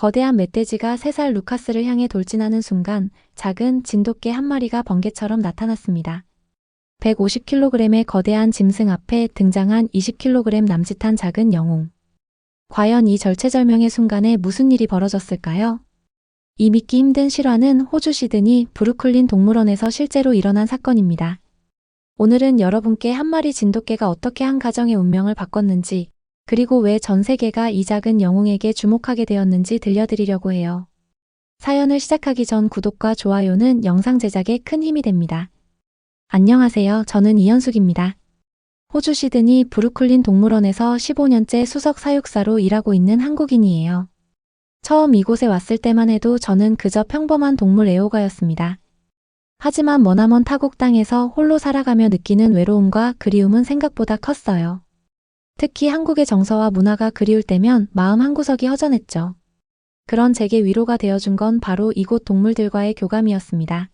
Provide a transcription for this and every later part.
거대한 멧돼지가 3살 루카스를 향해 돌진하는 순간 작은 진돗개 한 마리가 번개처럼 나타났습니다. 150kg의 거대한 짐승 앞에 등장한 20kg 남짓한 작은 영웅. 과연 이 절체절명의 순간에 무슨 일이 벌어졌을까요? 이 믿기 힘든 실화는 호주 시드니 브루클린 동물원에서 실제로 일어난 사건입니다. 오늘은 여러분께 한 마리 진돗개가 어떻게 한 가정의 운명을 바꿨는지, 그리고 왜 전 세계가 이 작은 영웅에게 주목하게 되었는지 들려드리려고 해요. 사연을 시작하기 전 구독과 좋아요는 영상 제작에 큰 힘이 됩니다. 안녕하세요. 저는 이현숙입니다. 호주 시드니 브루클린 동물원에서 15년째 수석 사육사로 일하고 있는 한국인이에요. 처음 이곳에 왔을 때만 해도 저는 그저 평범한 동물 애호가였습니다. 하지만 머나먼 타국 땅에서 홀로 살아가며 느끼는 외로움과 그리움은 생각보다 컸어요. 특히 한국의 정서와 문화가 그리울 때면 마음 한구석이 허전했죠. 그런 제게 위로가 되어준 건 바로 이곳 동물들과의 교감이었습니다.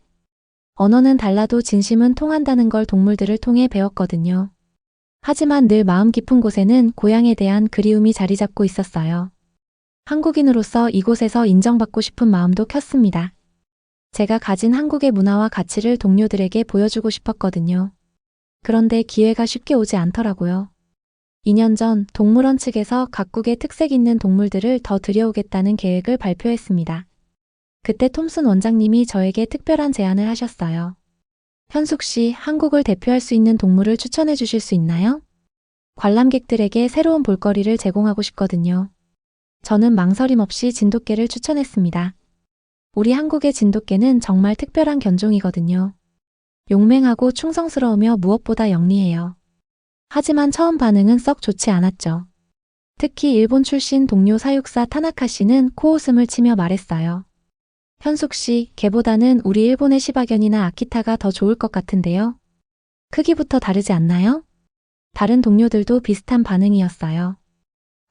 언어는 달라도 진심은 통한다는 걸 동물들을 통해 배웠거든요. 하지만 늘 마음 깊은 곳에는 고향에 대한 그리움이 자리 잡고 있었어요. 한국인으로서 이곳에서 인정받고 싶은 마음도 컸습니다. 제가 가진 한국의 문화와 가치를 동료들에게 보여주고 싶었거든요. 그런데 기회가 쉽게 오지 않더라고요. 2년 전 동물원 측에서 각국의 특색 있는 동물들을 더 들여오겠다는 계획을 발표했습니다. 그때 톰슨 원장님이 저에게 특별한 제안을 하셨어요. 현숙 씨, 한국을 대표할 수 있는 동물을 추천해 주실 수 있나요? 관람객들에게 새로운 볼거리를 제공하고 싶거든요. 저는 망설임 없이 진돗개를 추천했습니다. 우리 한국의 진돗개는 정말 특별한 견종이거든요. 용맹하고 충성스러우며 무엇보다 영리해요. 하지만 처음 반응은 썩 좋지 않았죠. 특히 일본 출신 동료 사육사 타나카 씨는 코웃음을 치며 말했어요. 현숙 씨, 개보다는 우리 일본의 시바견이나 아키타가 더 좋을 것 같은데요. 크기부터 다르지 않나요? 다른 동료들도 비슷한 반응이었어요.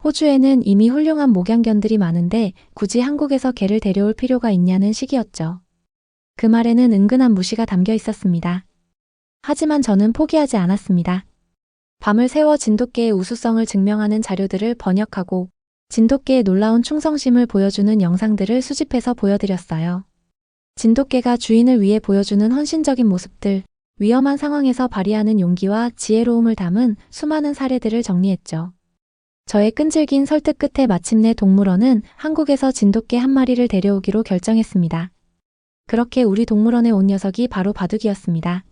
호주에는 이미 훌륭한 목양견들이 많은데 굳이 한국에서 개를 데려올 필요가 있냐는 식이었죠. 그 말에는 은근한 무시가 담겨 있었습니다. 하지만 저는 포기하지 않았습니다. 밤을 새워 진돗개의 우수성을 증명하는 자료들을 번역하고 진돗개의 놀라운 충성심을 보여주는 영상들을 수집해서 보여드렸어요. 진돗개가 주인을 위해 보여주는 헌신적인 모습들, 위험한 상황에서 발휘하는 용기와 지혜로움을 담은 수많은 사례들을 정리했죠. 저의 끈질긴 설득 끝에 마침내 동물원은 한국에서 진돗개 한 마리를 데려오기로 결정했습니다. 그렇게 우리 동물원에 온 녀석이 바로 바둑이었습니다.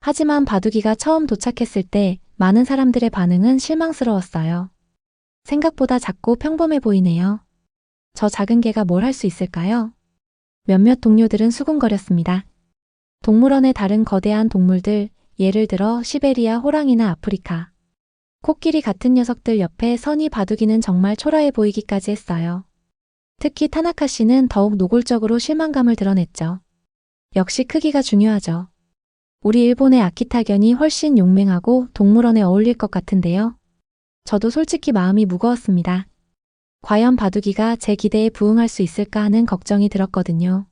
하지만 바둑이가 처음 도착했을 때 많은 사람들의 반응은 실망스러웠어요. 생각보다 작고 평범해 보이네요. 저 작은 개가 뭘 할 수 있을까요? 몇몇 동료들은 수군거렸습니다. 동물원의 다른 거대한 동물들, 예를 들어 시베리아 호랑이나 아프리카, 코끼리 같은 녀석들 옆에 선이 바둑이는 정말 초라해 보이기까지 했어요. 특히 타나카 씨는 더욱 노골적으로 실망감을 드러냈죠. 역시 크기가 중요하죠. 우리 일본의 아키타견이 훨씬 용맹하고 동물원에 어울릴 것 같은데요. 저도 솔직히 마음이 무거웠습니다. 과연 바둑이가 제 기대에 부응할 수 있을까 하는 걱정이 들었거든요.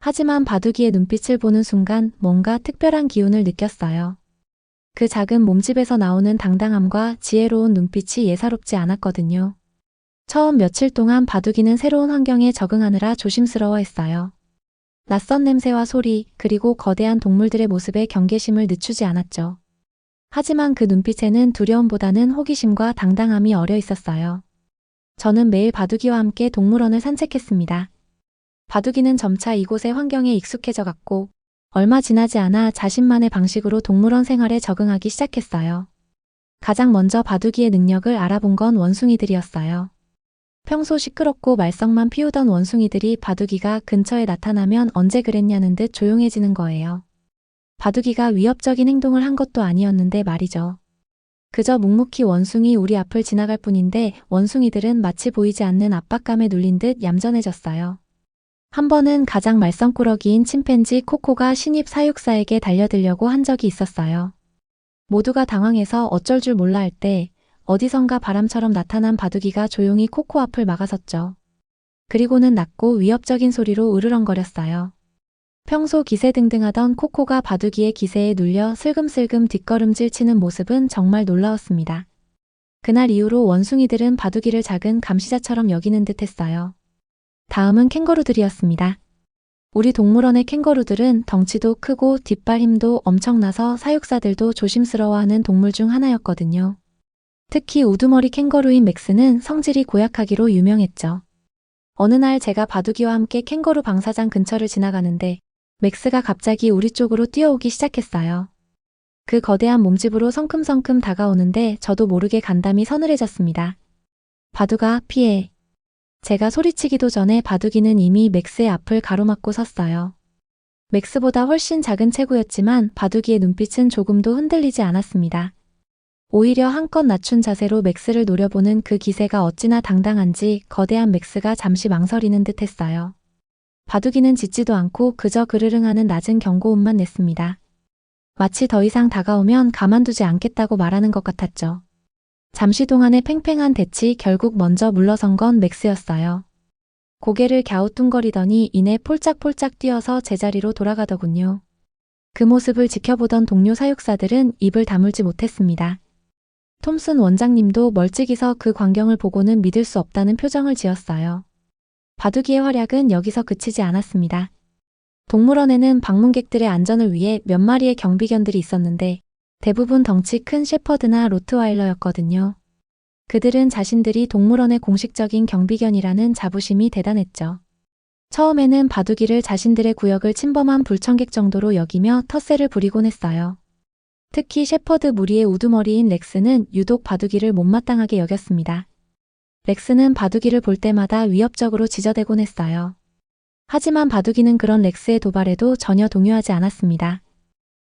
하지만 바둑이의 눈빛을 보는 순간 뭔가 특별한 기운을 느꼈어요. 그 작은 몸집에서 나오는 당당함과 지혜로운 눈빛이 예사롭지 않았거든요. 처음 며칠 동안 바둑이는 새로운 환경에 적응하느라 조심스러워했어요. 낯선 냄새와 소리, 그리고 거대한 동물들의 모습에 경계심을 늦추지 않았죠. 하지만 그 눈빛에는 두려움보다는 호기심과 당당함이 어려 있었어요. 저는 매일 바둑이와 함께 동물원을 산책했습니다. 바둑이는 점차 이곳의 환경에 익숙해져 갔고, 얼마 지나지 않아 자신만의 방식으로 동물원 생활에 적응하기 시작했어요. 가장 먼저 바둑이의 능력을 알아본 건 원숭이들이었어요. 평소 시끄럽고 말썽만 피우던 원숭이들이 바둑이가 근처에 나타나면 언제 그랬냐는 듯 조용해지는 거예요. 바둑이가 위협적인 행동을 한 것도 아니었는데 말이죠. 그저 묵묵히 원숭이 우리 앞을 지나갈 뿐인데 원숭이들은 마치 보이지 않는 압박감에 눌린 듯 얌전해졌어요. 한 번은 가장 말썽꾸러기인 침팬지 코코가 신입 사육사에게 달려들려고 한 적이 있었어요. 모두가 당황해서 어쩔 줄 몰라 할 때 어디선가 바람처럼 나타난 바둑이가 조용히 코코 앞을 막아섰죠. 그리고는 낮고 위협적인 소리로 으르렁거렸어요. 평소 기세등등하던 코코가 바둑이의 기세에 눌려 슬금슬금 뒷걸음질 치는 모습은 정말 놀라웠습니다. 그날 이후로 원숭이들은 바둑이를 작은 감시자처럼 여기는 듯 했어요. 다음은 캥거루들이었습니다. 우리 동물원의 캥거루들은 덩치도 크고 뒷발 힘도 엄청나서 사육사들도 조심스러워하는 동물 중 하나였거든요. 특히 우두머리 캥거루인 맥스는 성질이 고약하기로 유명했죠. 어느 날 제가 바둑이와 함께 캥거루 방사장 근처를 지나가는데 맥스가 갑자기 우리 쪽으로 뛰어오기 시작했어요. 그 거대한 몸집으로 성큼성큼 다가오는데 저도 모르게 간담이 서늘해졌습니다. 바둑아, 피해. 제가 소리치기도 전에 바둑이는 이미 맥스의 앞을 가로막고 섰어요. 맥스보다 훨씬 작은 체구였지만 바둑이의 눈빛은 조금도 흔들리지 않았습니다. 오히려 한껏 낮춘 자세로 맥스를 노려보는 그 기세가 어찌나 당당한지 거대한 맥스가 잠시 망설이는 듯 했어요. 바둑이는 짖지도 않고 그저 그르릉하는 낮은 경고음만 냈습니다. 마치 더 이상 다가오면 가만두지 않겠다고 말하는 것 같았죠. 잠시 동안의 팽팽한 대치 결국 먼저 물러선 건 맥스였어요. 고개를 갸우뚱거리더니 이내 폴짝폴짝 뛰어서 제자리로 돌아가더군요. 그 모습을 지켜보던 동료 사육사들은 입을 다물지 못했습니다. 톰슨 원장님도 멀찍이서 그 광경을 보고는 믿을 수 없다는 표정을 지었어요. 바둑이의 활약은 여기서 그치지 않았습니다. 동물원에는 방문객들의 안전을 위해 몇 마리의 경비견들이 있었는데 대부분 덩치 큰 셰퍼드나 로트와일러였거든요. 그들은 자신들이 동물원의 공식적인 경비견이라는 자부심이 대단했죠. 처음에는 바둑이를 자신들의 구역을 침범한 불청객 정도로 여기며 텃세를 부리곤 했어요. 특히 셰퍼드 무리의 우두머리인 렉스는 유독 바둑이를 못마땅하게 여겼습니다. 렉스는 바둑이를 볼 때마다 위협적으로 지저대곤 했어요. 하지만 바둑이는 그런 렉스의 도발에도 전혀 동요하지 않았습니다.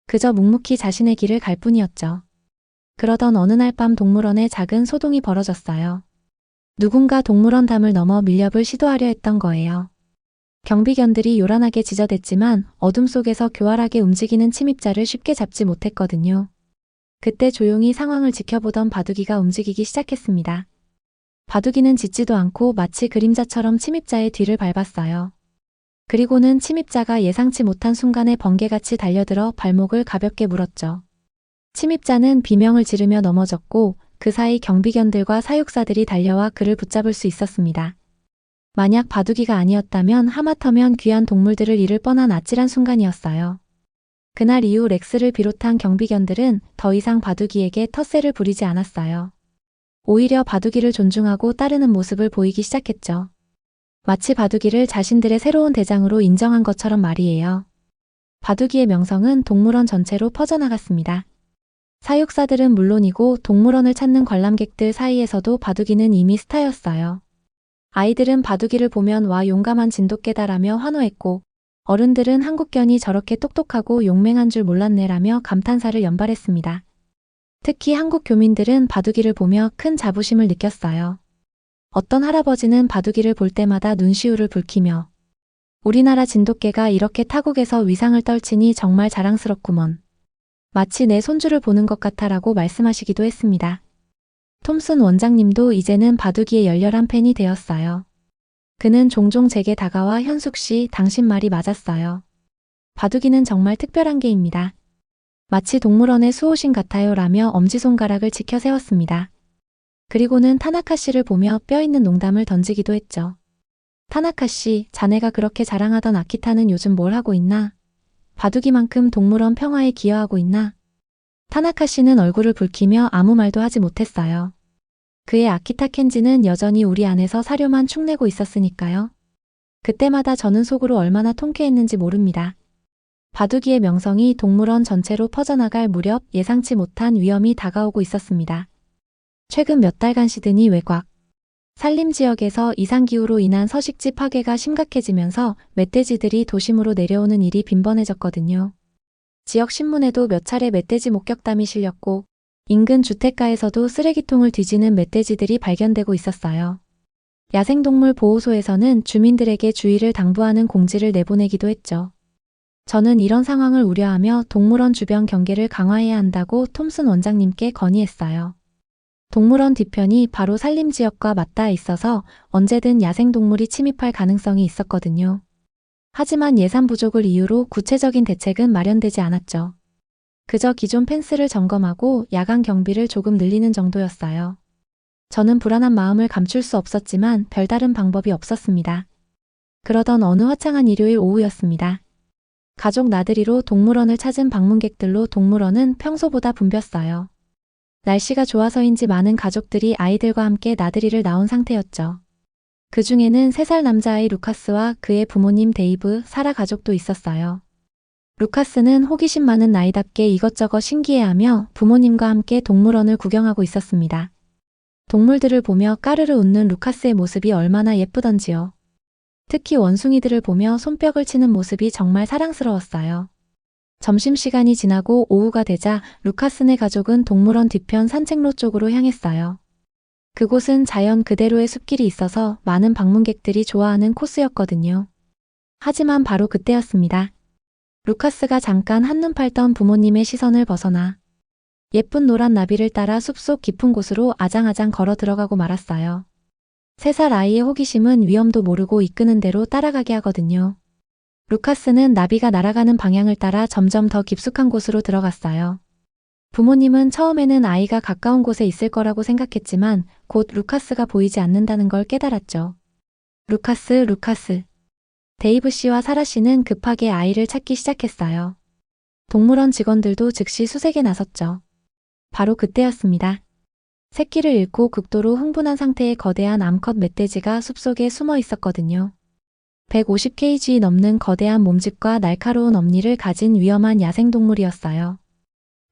그저 묵묵히 자신의 길을 갈 뿐이었죠. 그러던 어느 날 밤 동물원에 작은 소동이 벌어졌어요. 누군가 동물원 담을 넘어 밀렵을 시도하려 했던 거예요. 경비견들이 요란하게 지저댔지만 어둠 속에서 교활하게 움직이는 침입자를 쉽게 잡지 못했거든요. 그때 조용히 상황을 지켜보던 바둑이가 움직이기 시작했습니다. 바둑이는 짖지도 않고 마치 그림자처럼 침입자의 뒤를 밟았어요. 그리고는 침입자가 예상치 못한 순간에 번개같이 달려들어 발목을 가볍게 물었죠. 침입자는 비명을 지르며 넘어졌고 그 사이 경비견들과 사육사들이 달려와 그를 붙잡을 수 있었습니다. 만약 바둑이가 아니었다면 하마터면 귀한 동물들을 잃을 뻔한 아찔한 순간이었어요. 그날 이후 렉스를 비롯한 경비견들은 더 이상 바둑이에게 텃세를 부리지 않았어요. 오히려 바둑이를 존중하고 따르는 모습을 보이기 시작했죠. 마치 바둑이를 자신들의 새로운 대장으로 인정한 것처럼 말이에요. 바둑이의 명성은 동물원 전체로 퍼져나갔습니다. 사육사들은 물론이고 동물원을 찾는 관람객들 사이에서도 바둑이는 이미 스타였어요. 아이들은 바둑이를 보면 와 용감한 진돗개다라며 환호했고 어른들은 한국견이 저렇게 똑똑하고 용맹한 줄 몰랐네라며 감탄사를 연발했습니다. 특히 한국 교민들은 바둑이를 보며 큰 자부심을 느꼈어요. 어떤 할아버지는 바둑이를 볼 때마다 눈시울을 붉히며 우리나라 진돗개가 이렇게 타국에서 위상을 떨치니 정말 자랑스럽구먼. 마치 내 손주를 보는 것 같아라고 말씀하시기도 했습니다. 톰슨 원장님도 이제는 바둑이의 열렬한 팬이 되었어요. 그는 종종 제게 다가와 현숙 씨, 당신 말이 맞았어요. 바둑이는 정말 특별한 개입니다. 마치 동물원의 수호신 같아요 라며 엄지손가락을 지켜 세웠습니다. 그리고는 타나카 씨를 보며 뼈 있는 농담을 던지기도 했죠. 타나카 씨, 자네가 그렇게 자랑하던 아키타는 요즘 뭘 하고 있나? 바둑이만큼 동물원 평화에 기여하고 있나? 타나카 씨는 얼굴을 붉히며 아무 말도 하지 못했어요. 그의 아키타 켄지는 여전히 우리 안에서 사료만 축내고 있었으니까요. 그때마다 저는 속으로 얼마나 통쾌했는지 모릅니다. 바둑이의 명성이 동물원 전체로 퍼져나갈 무렵 예상치 못한 위험이 다가오고 있었습니다. 최근 몇 달간 시드니 외곽, 산림 지역에서 이상기후로 인한 서식지 파괴가 심각해지면서 멧돼지들이 도심으로 내려오는 일이 빈번해졌거든요. 지역 신문에도 몇 차례 멧돼지 목격담이 실렸고 인근 주택가에서도 쓰레기통을 뒤지는 멧돼지들이 발견되고 있었어요. 야생동물 보호소에서는 주민들에게 주의를 당부하는 공지를 내보내기도 했죠. 저는 이런 상황을 우려하며 동물원 주변 경계를 강화해야 한다고 톰슨 원장님께 건의했어요. 동물원 뒤편이 바로 산림 지역과 맞닿아 있어서 언제든 야생동물이 침입할 가능성이 있었거든요. 하지만 예산 부족을 이유로 구체적인 대책은 마련되지 않았죠. 그저 기존 펜스를 점검하고 야간 경비를 조금 늘리는 정도였어요. 저는 불안한 마음을 감출 수 없었지만 별다른 방법이 없었습니다. 그러던 어느 화창한 일요일 오후였습니다. 가족 나들이로 동물원을 찾은 방문객들로 동물원은 평소보다 붐볐어요. 날씨가 좋아서인지 많은 가족들이 아이들과 함께 나들이를 나온 상태였죠. 그 중에는 3살 남자아이 루카스와 그의 부모님 데이브, 사라 가족도 있었어요. 루카스는 호기심 많은 나이답게 이것저것 신기해하며 부모님과 함께 동물원을 구경하고 있었습니다. 동물들을 보며 까르르 웃는 루카스의 모습이 얼마나 예쁘던지요. 특히 원숭이들을 보며 손뼉을 치는 모습이 정말 사랑스러웠어요. 점심시간이 지나고 오후가 되자 루카스네 가족은 동물원 뒤편 산책로 쪽으로 향했어요. 그곳은 자연 그대로의 숲길이 있어서 많은 방문객들이 좋아하는 코스였거든요. 하지만 바로 그때였습니다. 루카스가 잠깐 한눈 팔던 부모님의 시선을 벗어나 예쁜 노란 나비를 따라 숲속 깊은 곳으로 아장아장 걸어 들어가고 말았어요. 세 살 아이의 호기심은 위험도 모르고 이끄는 대로 따라가게 하거든요. 루카스는 나비가 날아가는 방향을 따라 점점 더 깊숙한 곳으로 들어갔어요. 부모님은 처음에는 아이가 가까운 곳에 있을 거라고 생각했지만 곧 루카스가 보이지 않는다는 걸 깨달았죠. 루카스, 루카스. 데이브 씨와 사라 씨는 급하게 아이를 찾기 시작했어요. 동물원 직원들도 즉시 수색에 나섰죠. 바로 그때였습니다. 새끼를 잃고 극도로 흥분한 상태의 거대한 암컷 멧돼지가 숲속에 숨어 있었거든요. 150kg 넘는 거대한 몸집과 날카로운 엄니를 가진 위험한 야생동물이었어요.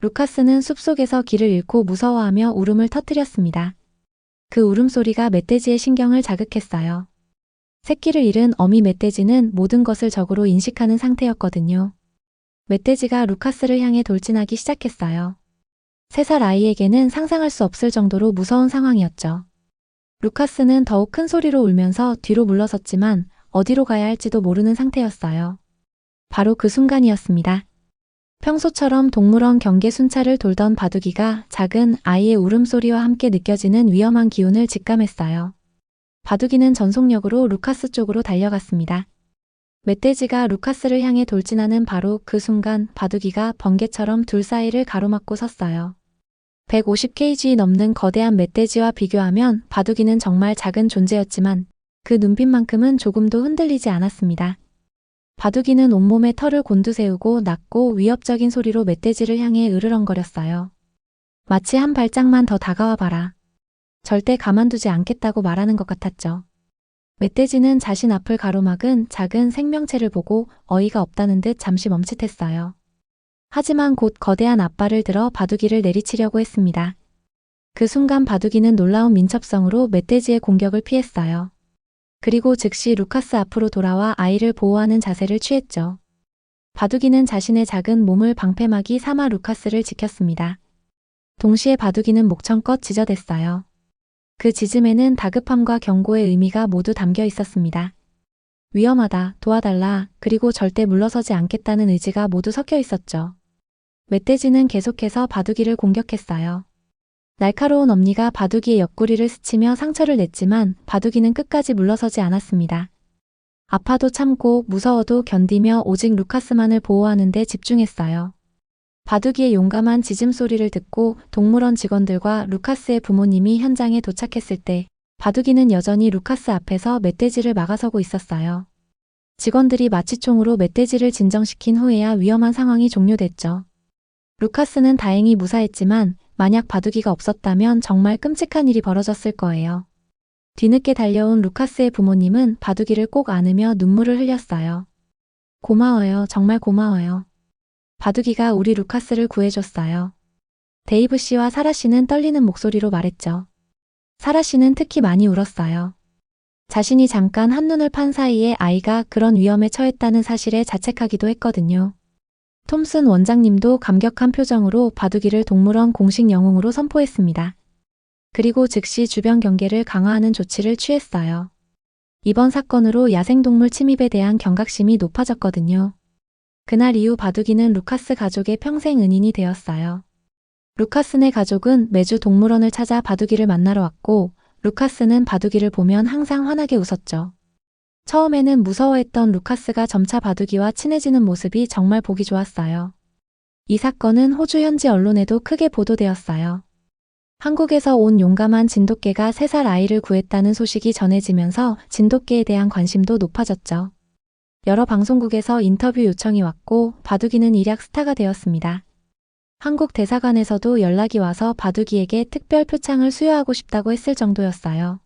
루카스는 숲속에서 길을 잃고 무서워하며 울음을 터뜨렸습니다. 그 울음소리가 멧돼지의 신경을 자극했어요. 새끼를 잃은 어미 멧돼지는 모든 것을 적으로 인식하는 상태였거든요. 멧돼지가 루카스를 향해 돌진하기 시작했어요. 세 살 아이에게는 상상할 수 없을 정도로 무서운 상황이었죠. 루카스는 더욱 큰 소리로 울면서 뒤로 물러섰지만 어디로 가야 할지도 모르는 상태였어요. 바로 그 순간이었습니다. 평소처럼 동물원 경계 순찰을 돌던 바둑이가 작은 아이의 울음소리와 함께 느껴지는 위험한 기운을 직감했어요. 바둑이는 전속력으로 루카스 쪽으로 달려갔습니다. 멧돼지가 루카스를 향해 돌진하는 바로 그 순간 바둑이가 번개처럼 둘 사이를 가로막고 섰어요. 150kg 넘는 거대한 멧돼지와 비교하면 바둑이는 정말 작은 존재였지만 그 눈빛만큼은 조금도 흔들리지 않았습니다. 바둑이는 온몸에 털을 곤두세우고 낮고 위협적인 소리로 멧돼지를 향해 으르렁거렸어요. 마치 한 발짝만 더 다가와 봐라. 절대 가만두지 않겠다고 말하는 것 같았죠. 멧돼지는 자신 앞을 가로막은 작은 생명체를 보고 어이가 없다는 듯 잠시 멈칫했어요. 하지만 곧 거대한 앞발을 들어 바둑이를 내리치려고 했습니다. 그 순간 바둑이는 놀라운 민첩성으로 멧돼지의 공격을 피했어요. 그리고 즉시 루카스 앞으로 돌아와 아이를 보호하는 자세를 취했죠. 바둑이는 자신의 작은 몸을 방패막이 삼아 루카스를 지켰습니다. 동시에 바둑이는 목청껏 지저댔어요. 그 짖음에는 다급함과 경고의 의미가 모두 담겨 있었습니다. 위험하다, 도와달라, 그리고 절대 물러서지 않겠다는 의지가 모두 섞여 있었죠. 멧돼지는 계속해서 바둑이를 공격했어요. 날카로운 엄니가 바둑이의 옆구리를 스치며 상처를 냈지만 바둑이는 끝까지 물러서지 않았습니다. 아파도 참고 무서워도 견디며 오직 루카스만을 보호하는 데 집중했어요. 바둑이의 용감한 짖음 소리를 듣고 동물원 직원들과 루카스의 부모님이 현장에 도착했을 때 바둑이는 여전히 루카스 앞에서 멧돼지를 막아서고 있었어요. 직원들이 마취총으로 멧돼지를 진정시킨 후에야 위험한 상황이 종료됐죠. 루카스는 다행히 무사했지만 만약 바둑이가 없었다면 정말 끔찍한 일이 벌어졌을 거예요. 뒤늦게 달려온 루카스의 부모님은 바둑이를 꼭 안으며 눈물을 흘렸어요. 고마워요. 정말 고마워요. 바둑이가 우리 루카스를 구해줬어요. 데이브 씨와 사라 씨는 떨리는 목소리로 말했죠. 사라 씨는 특히 많이 울었어요. 자신이 잠깐 한눈을 판 사이에 아이가 그런 위험에 처했다는 사실에 자책하기도 했거든요. 톰슨 원장님도 감격한 표정으로 바둑이를 동물원 공식 영웅으로 선포했습니다. 그리고 즉시 주변 경계를 강화하는 조치를 취했어요. 이번 사건으로 야생동물 침입에 대한 경각심이 높아졌거든요. 그날 이후 바둑이는 루카스 가족의 평생 은인이 되었어요. 루카스네 가족은 매주 동물원을 찾아 바둑이를 만나러 왔고, 루카스는 바둑이를 보면 항상 환하게 웃었죠. 처음에는 무서워했던 루카스가 점차 바둑이와 친해지는 모습이 정말 보기 좋았어요. 이 사건은 호주 현지 언론에도 크게 보도되었어요. 한국에서 온 용감한 진돗개가 3살 아이를 구했다는 소식이 전해지면서 진돗개에 대한 관심도 높아졌죠. 여러 방송국에서 인터뷰 요청이 왔고 바둑이는 일약 스타가 되었습니다. 한국 대사관에서도 연락이 와서 바둑이에게 특별 표창을 수여하고 싶다고 했을 정도였어요.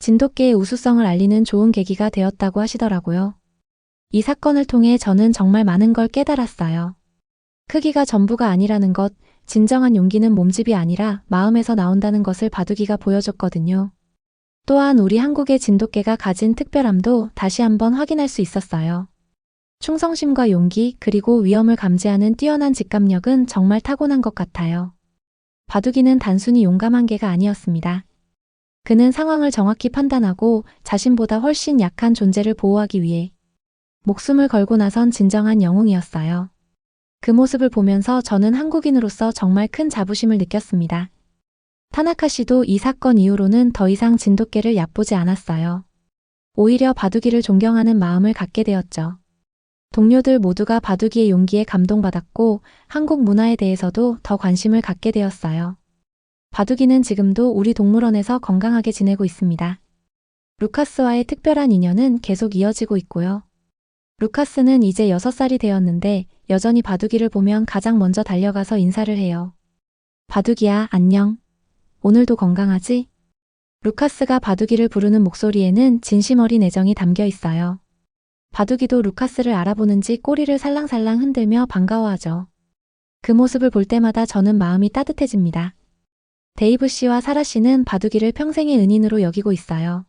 진돗개의 우수성을 알리는 좋은 계기가 되었다고 하시더라고요. 이 사건을 통해 저는 정말 많은 걸 깨달았어요. 크기가 전부가 아니라는 것, 진정한 용기는 몸집이 아니라 마음에서 나온다는 것을 바둑이가 보여줬거든요. 또한 우리 한국의 진돗개가 가진 특별함도 다시 한번 확인할 수 있었어요. 충성심과 용기 그리고 위험을 감지하는 뛰어난 직감력은 정말 타고난 것 같아요. 바둑이는 단순히 용감한 개가 아니었습니다. 그는 상황을 정확히 판단하고 자신보다 훨씬 약한 존재를 보호하기 위해 목숨을 걸고 나선 진정한 영웅이었어요. 그 모습을 보면서 저는 한국인으로서 정말 큰 자부심을 느꼈습니다. 타나카 씨도 이 사건 이후로는 더 이상 진돗개를 얕보지 않았어요. 오히려 바둑이를 존경하는 마음을 갖게 되었죠. 동료들 모두가 바둑이의 용기에 감동받았고 한국 문화에 대해서도 더 관심을 갖게 되었어요. 바둑이는 지금도 우리 동물원에서 건강하게 지내고 있습니다. 루카스와의 특별한 인연은 계속 이어지고 있고요. 루카스는 이제 6살이 되었는데 여전히 바둑이를 보면 가장 먼저 달려가서 인사를 해요. 바둑이야, 안녕. 오늘도 건강하지? 루카스가 바둑이를 부르는 목소리에는 진심 어린 애정이 담겨 있어요. 바둑이도 루카스를 알아보는지 꼬리를 살랑살랑 흔들며 반가워하죠. 그 모습을 볼 때마다 저는 마음이 따뜻해집니다. 데이브 씨와 사라 씨는 바둑이를 평생의 은인으로 여기고 있어요.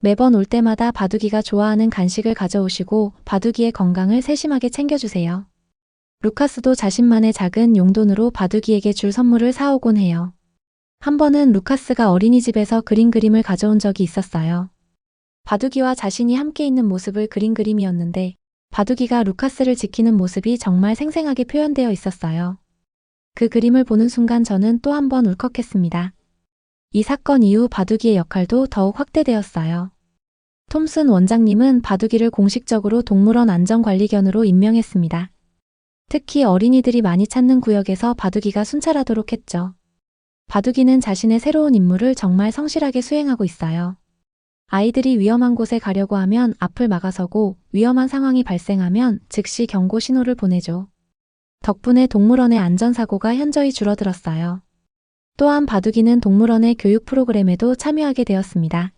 매번 올 때마다 바둑이가 좋아하는 간식을 가져오시고 바둑이의 건강을 세심하게 챙겨주세요. 루카스도 자신만의 작은 용돈으로 바둑이에게 줄 선물을 사오곤 해요. 한 번은 루카스가 어린이집에서 그린 그림을 가져온 적이 있었어요. 바둑이와 자신이 함께 있는 모습을 그린 그림이었는데 바둑이가 루카스를 지키는 모습이 정말 생생하게 표현되어 있었어요. 그 그림을 보는 순간 저는 또 한 번 울컥했습니다. 이 사건 이후 바둑이의 역할도 더욱 확대되었어요. 톰슨 원장님은 바둑이를 공식적으로 동물원 안전관리견으로 임명했습니다. 특히 어린이들이 많이 찾는 구역에서 바둑이가 순찰하도록 했죠. 바둑이는 자신의 새로운 임무를 정말 성실하게 수행하고 있어요. 아이들이 위험한 곳에 가려고 하면 앞을 막아서고 위험한 상황이 발생하면 즉시 경고 신호를 보내죠. 덕분에 동물원의 안전사고가 현저히 줄어들었어요. 또한 바둑이는 동물원의 교육 프로그램에도 참여하게 되었습니다.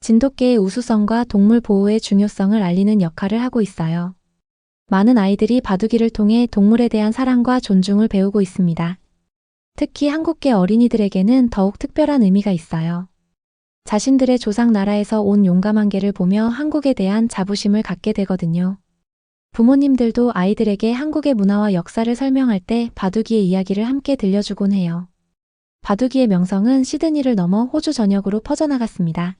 진돗개의 우수성과 동물 보호의 중요성을 알리는 역할을 하고 있어요. 많은 아이들이 바둑이를 통해 동물에 대한 사랑과 존중을 배우고 있습니다. 특히 한국계 어린이들에게는 더욱 특별한 의미가 있어요. 자신들의 조상 나라에서 온 용감한 개를 보며 한국에 대한 자부심을 갖게 되거든요. 부모님들도 아이들에게 한국의 문화와 역사를 설명할 때 바둑이의 이야기를 함께 들려주곤 해요. 바둑이의 명성은 시드니를 넘어 호주 전역으로 퍼져나갔습니다.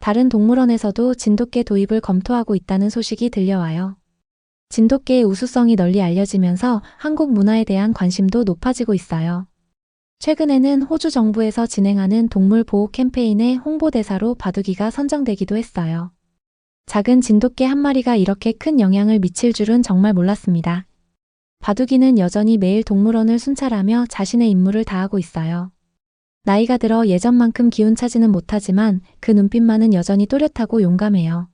다른 동물원에서도 진돗개 도입을 검토하고 있다는 소식이 들려와요. 진돗개의 우수성이 널리 알려지면서 한국 문화에 대한 관심도 높아지고 있어요. 최근에는 호주 정부에서 진행하는 동물 보호 캠페인의 홍보대사로 바둑이가 선정되기도 했어요. 작은 진돗개 한 마리가 이렇게 큰 영향을 미칠 줄은 정말 몰랐습니다. 바둑이는 여전히 매일 동물원을 순찰하며 자신의 임무를 다하고 있어요. 나이가 들어 예전만큼 기운차지는 못하지만 그 눈빛만은 여전히 또렷하고 용감해요.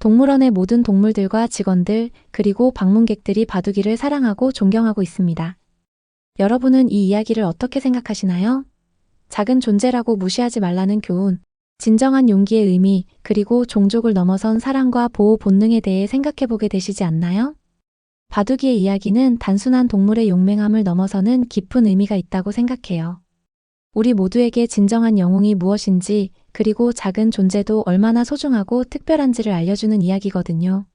동물원의 모든 동물들과 직원들 그리고 방문객들이 바둑이를 사랑하고 존경하고 있습니다. 여러분은 이 이야기를 어떻게 생각하시나요? 작은 존재라고 무시하지 말라는 교훈, 진정한 용기의 의미, 그리고 종족을 넘어선 사랑과 보호 본능에 대해 생각해보게 되시지 않나요? 바둑이의 이야기는 단순한 동물의 용맹함을 넘어서는 깊은 의미가 있다고 생각해요. 우리 모두에게 진정한 영웅이 무엇인지, 그리고 작은 존재도 얼마나 소중하고 특별한지를 알려주는 이야기거든요.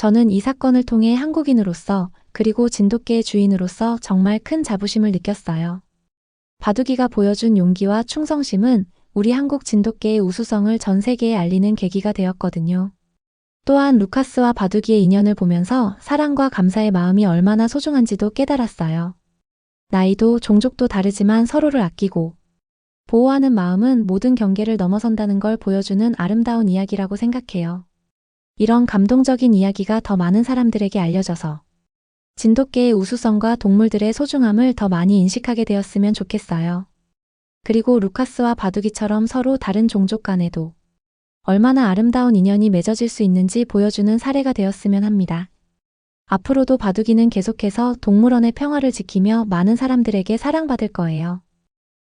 저는 이 사건을 통해 한국인으로서, 그리고 진돗개의 주인으로서 정말 큰 자부심을 느꼈어요. 바둑이가 보여준 용기와 충성심은 우리 한국 진돗개의 우수성을 전 세계에 알리는 계기가 되었거든요. 또한 루카스와 바둑이의 인연을 보면서 사랑과 감사의 마음이 얼마나 소중한지도 깨달았어요. 나이도 종족도 다르지만 서로를 아끼고 보호하는 마음은 모든 경계를 넘어선다는 걸 보여주는 아름다운 이야기라고 생각해요. 이런 감동적인 이야기가 더 많은 사람들에게 알려져서 진돗개의 우수성과 동물들의 소중함을 더 많이 인식하게 되었으면 좋겠어요. 그리고 루카스와 바둑이처럼 서로 다른 종족 간에도 얼마나 아름다운 인연이 맺어질 수 있는지 보여주는 사례가 되었으면 합니다. 앞으로도 바둑이는 계속해서 동물원의 평화를 지키며 많은 사람들에게 사랑받을 거예요.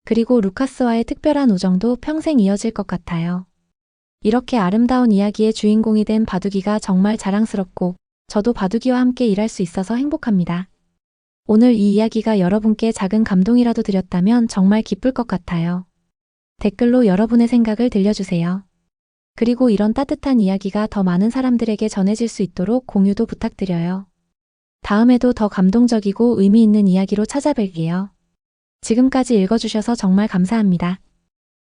그리고 루카스와의 특별한 우정도 평생 이어질 것 같아요. 이렇게 아름다운 이야기의 주인공이 된 바둑이가 정말 자랑스럽고 저도 바둑이와 함께 일할 수 있어서 행복합니다. 오늘 이 이야기가 여러분께 작은 감동이라도 드렸다면 정말 기쁠 것 같아요. 댓글로 여러분의 생각을 들려주세요. 그리고 이런 따뜻한 이야기가 더 많은 사람들에게 전해질 수 있도록 공유도 부탁드려요. 다음에도 더 감동적이고 의미 있는 이야기로 찾아뵐게요. 지금까지 읽어주셔서 정말 감사합니다.